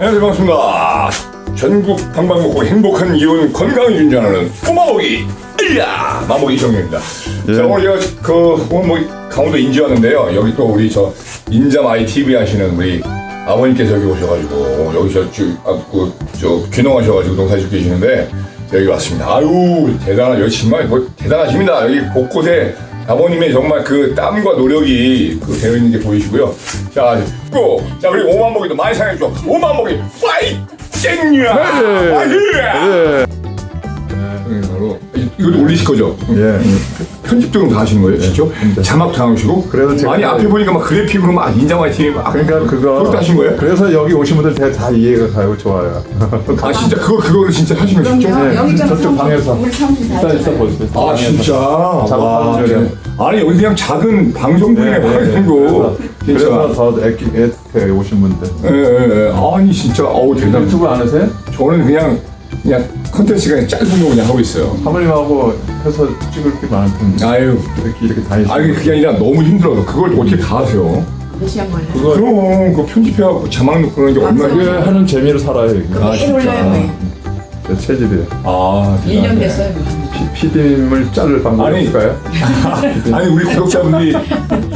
안녕하세요 반갑습니다. 전국 방방곡곡 행복한 이혼 건강을 유지하는 꼬마보기 이야 마보기 이정입니다. 예. 자 오늘 제가 그 오늘 뭐 강원도 인제 왔는데요. 여기 또 우리 저 인잠 ITV 하시는 우리 아버님께서 여기 오셔가지고 여기 저저저 귀농하셔가지고 농사 짓고 계시는데 제가 여기 왔습니다. 아유 대단한 여기 정말 뭐 대단하십니다. 여기 곳곳에 아버님의 정말 그 땀과 노력이 그 되어 있는 게 보이시고요. 자, 또, 자, 우리 오만복이도 많이 사랑해줘. 오만복이, 파이팅이야! 네. 파이팅! 네, 바로 이- 이것도 올리실 거죠? 예. 편집 등은 다 하시는 거예요, 직접? 자막 다 하시고? 그래서 제가- 아니, 앞에 보니까 막 그래픽으로 막 인장 화이팅 막. 그러니까 그거 그것도 하신 거예요? 그래서 여기 오신 분들 다, 다 이해가 가고 좋아요. 아, 진짜 그거, 그거를 진짜 하시는 거죠? 네, 여기 좀 저쪽 방에서 우리 사무실 다 일단. 있어 보세요. 아, 진짜? 와, 작은 네. 아니, 여기 그냥 작은 방송국이네. 방송국. 그래서, 진짜. 더 애기 애특해 오신 분들. 예, 예, 예. 아니, 진짜, 어우, 대단 유튜브 안 하세요? 저는 그냥 그냥 컨텐츠가 그냥 짧은 거 그냥 하고 있어요. 사모님하고 해서 찍을 게 많던데 아유, 이렇게 이렇게 다니시고. 아니 그게 아니라 너무 힘들어서 그걸 어떻게 다 하세요? 몇 시간 걸려요? 그거 그럼 그 편집해갖고 자막 넣고 그러는 게 얼마나 그게 힘들어요? 하는 재미로 살아요 여기. 아, 매일 진짜. 올려요. 제 체질이에요. 아, 1년 대단하네. 됐어요. 피디님을 자를 방법 아니. 없을까요? 아니 우리 구독자분들이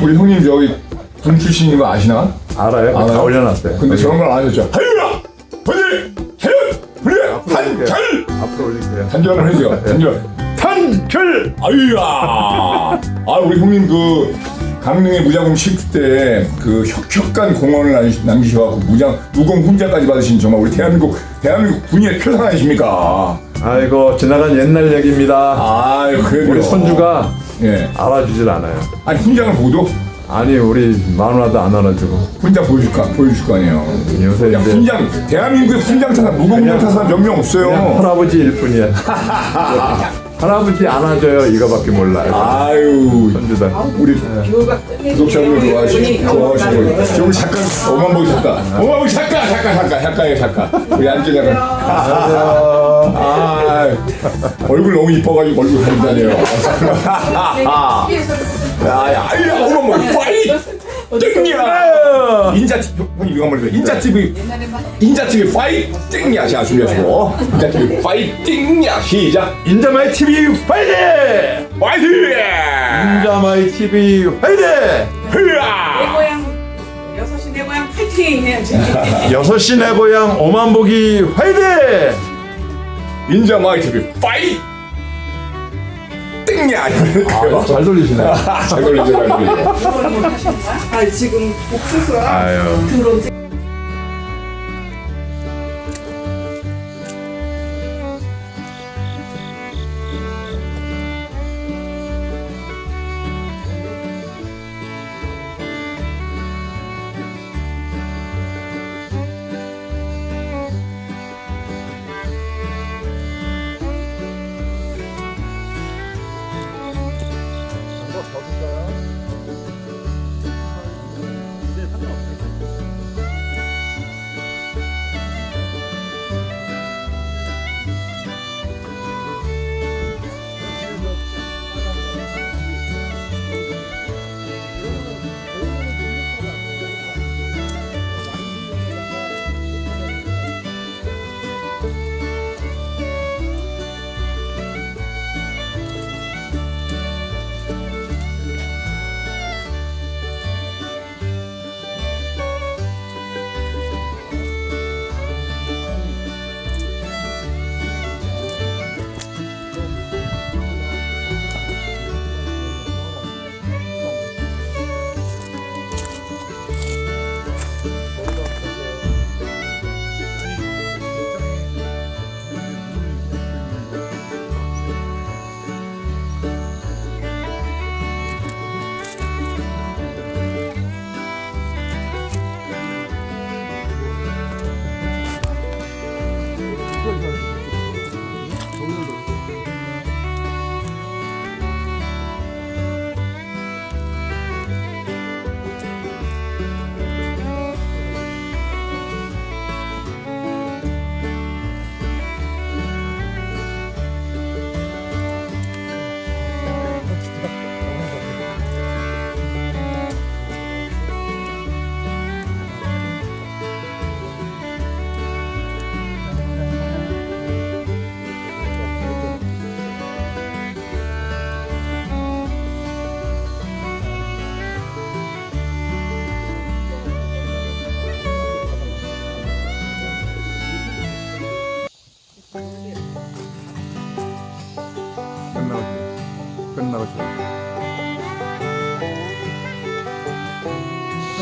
우리 형님 저기 군 출신인 거 아시나? 알아요? 알아요? 다 올려놨어요. 근데. 저런 걸 안 하셨죠? 그래! 단결! 앞으로 올릴게요. 단결을 해주세요. 단결. 단결! 아유야! 아, 우리 형님 그 강릉에 무장공 쉴 때그 혁혁한 공헌을 남기- 남기셔갖고 무장, 무공 훈장까지 받으신 정말 우리 대한민국, 대한민국 군인의 표상 아니십니까? 아이고 지나간 옛날 얘기입니다. 아유, 그래도. 우리 손주가 예. 알아주질 않아요. 아니, 훈장을 보도 아니 우리 마누라도 안 알아주고 훈장 보여줄 거, 보여줄 거 아니에요. 요새 야, 이제 훈장, 대한민국에 훈장 타사, 무공 훈장 타사 몇명 그냥 없어요. 할아버지 일 뿐이야. 할아버지 안아줘요 이거밖에 몰라요. 아유, 손주들. 우리. 구독자분들 좋아하시고, 분이 좋아하시고. 저 우리 잠깐, 어만보기 작가. 어만보기 작가, 작가, 작가, 작가예요, 작가. 우리 안재 작가. 아, 얼굴 너무 이뻐가지고 얼굴 가린다네요. 야, 어만보기 파이! 땡이야! 인자, 형님 이거 한번 해줘. 인자 TV, 옛날에 막 인자 TV 파이팅야. 자, 준비하시고. 인자 TV 파이팅야. 시작. 인자마이 TV 화이팅! 파이팅! 인자마이 TV 화이팅! 내 흐야! 고향 여섯 시 내 고향 파이팅 해야지. 여섯 시내 고향 오만보기 화이팅! 인자 마이 TV 파이 띵야 아, 잘 돌리시네. 잘 걸리죠 잘 이걸 하시는 거야? 아 지금 옥수수가 아유. 들어오지.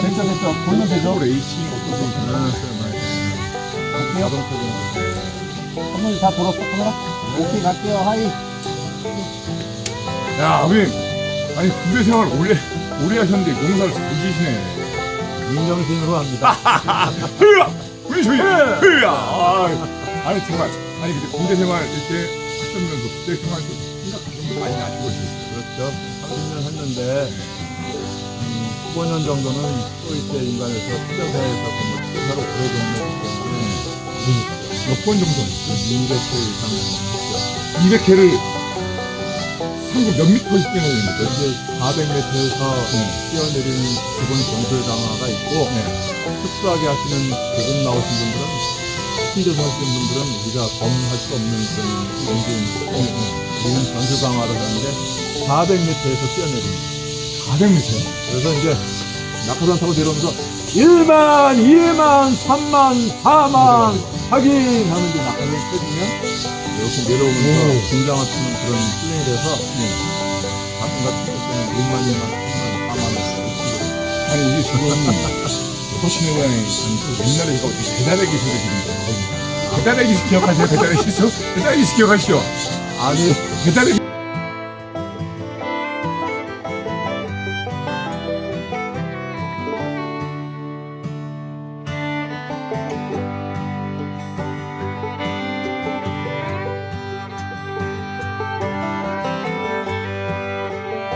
됐죠, 됐죠. 돌면 되죠. 레이싱 어떤 선물이 다 돌았어, 카메라? 오케이, 갈게요. 하이. 야, 아버님. 아니, 군대 생활 오래, 오래 하셨는데 농사를 잘 지시네. 인정심으로 합니다. 흐야! 우리 저희, 흐야! 아, 아니, 정말. 아니, 근데 군대 생활 이렇게 하셨면서 군대 생활 좀 생각하신 분 많이 나시고 있어요. 그렇죠. 30년 했는데, 음, 15년 정도는 소위대 인간에서 특별사에서 근무, 특별사로 오래 근무했기 때문에, 몇 번 정도 했어요? 200회 이상 했죠. 200회를 상구 몇 미터씩 뛰어내는데 이제 400m에서 뛰어내리는 기본 전술 강화가 있고, 특수하게 하시는 고급 나오신 분들은, 스피드에서 하시는 분들은 우리가 범할 수 없는 그런 연주입니다. 우리는 전술 강화를 하는데, 400m에서 뛰어내립니다. 400m. 그래서 이제 낙하산 타고 내려오면서 1만, 2만, 3만, 4만 확인 하면 이제 낙하산 펴지면 이렇게 내려오면서 긴장을 푸는 그런 훈련이 돼서 가끔 같은 때는 1만, 2만, 3만, 4만 아니 이게 지금 서신의 고향이 아니 옛날에 이거 배달의 기술을 지금 배달의 기술 기억하세요? 배달의 기술? 배달의 기술 기억하시죠? 아니 배달의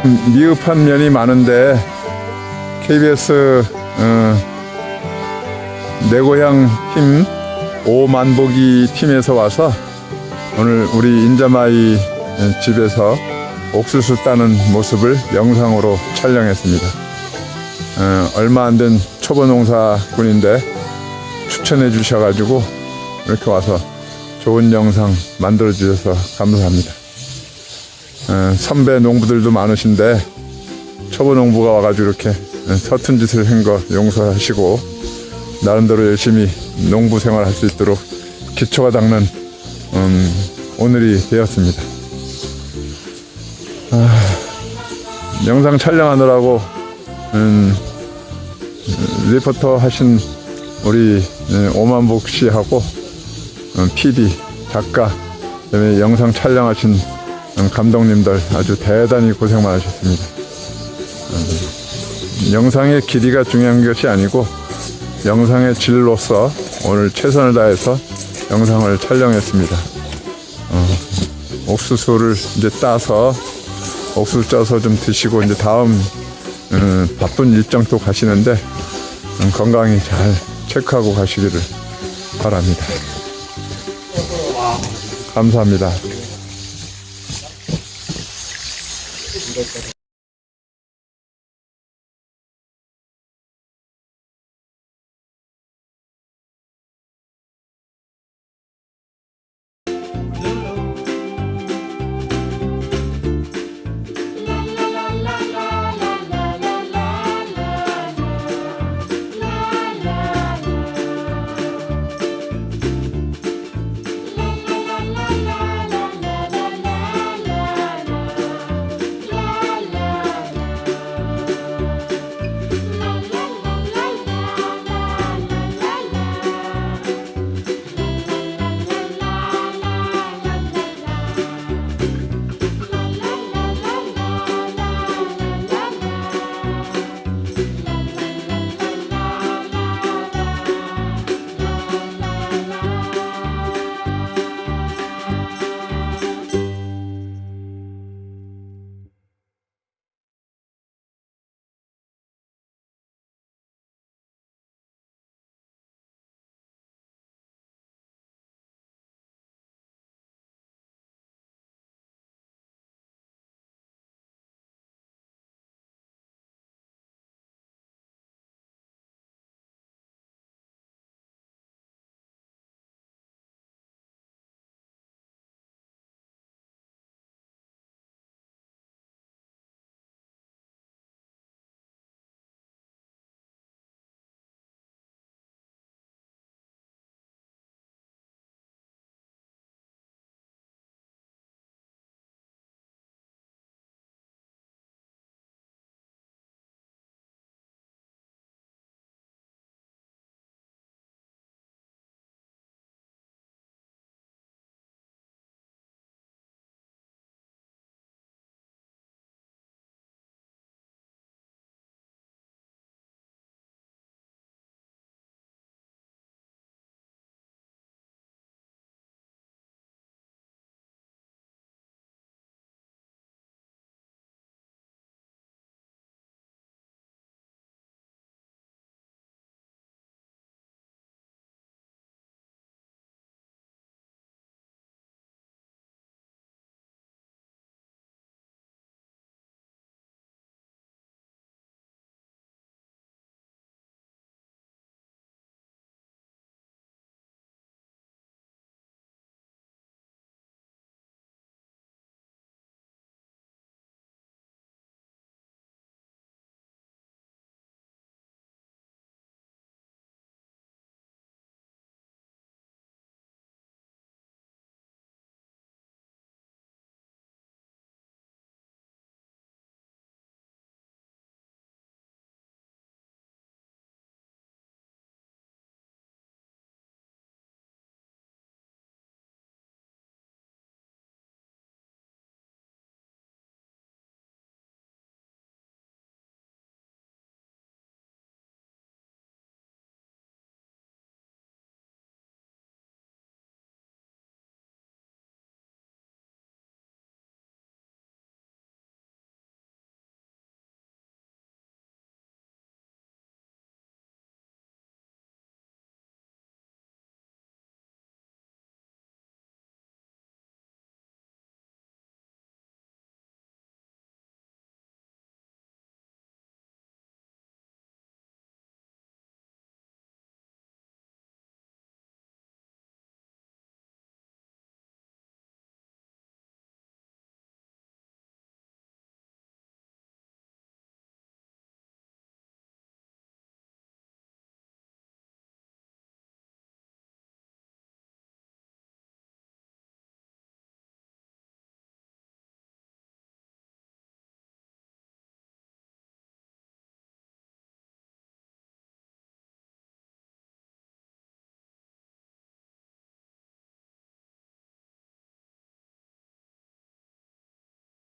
기- 미흡한 면이 많은데 KBS 어, 내 고향 팀 오만보기 팀에서 와서 오늘 우리 인자마이 집에서 옥수수 따는 모습을 영상으로 촬영했습니다. 어, 얼마 안 된 초보 농사꾼인데 추천해 주셔가지고 이렇게 와서 좋은 영상 만들어 주셔서 감사합니다. 어, 선배 농부들도 많으신데 초보 농부가 와가지고 이렇게 어, 서툰 짓을 한 거 용서하시고 나름대로 열심히 농부 생활할 수 있도록 기초가 닦는 음, 오늘이 되었습니다. 아, 영상 촬영하느라고 음, 리포터 하신 우리 음, 오만복 씨하고 음, PD, 작가, 그다음에 영상 촬영하신 음, 감독님들 아주 대단히 고생 많으셨습니다. 음, 영상의 길이가 중요한 것이 아니고 영상의 질로서 오늘 최선을 다해서 영상을 촬영했습니다. 어, 옥수수를 이제 따서 옥수수 짜서 좀 드시고 이제 다음 음, 바쁜 일정 또 가시는데 음, 건강히 잘 체크하고 가시기를 바랍니다. 감사합니다. Inglaterra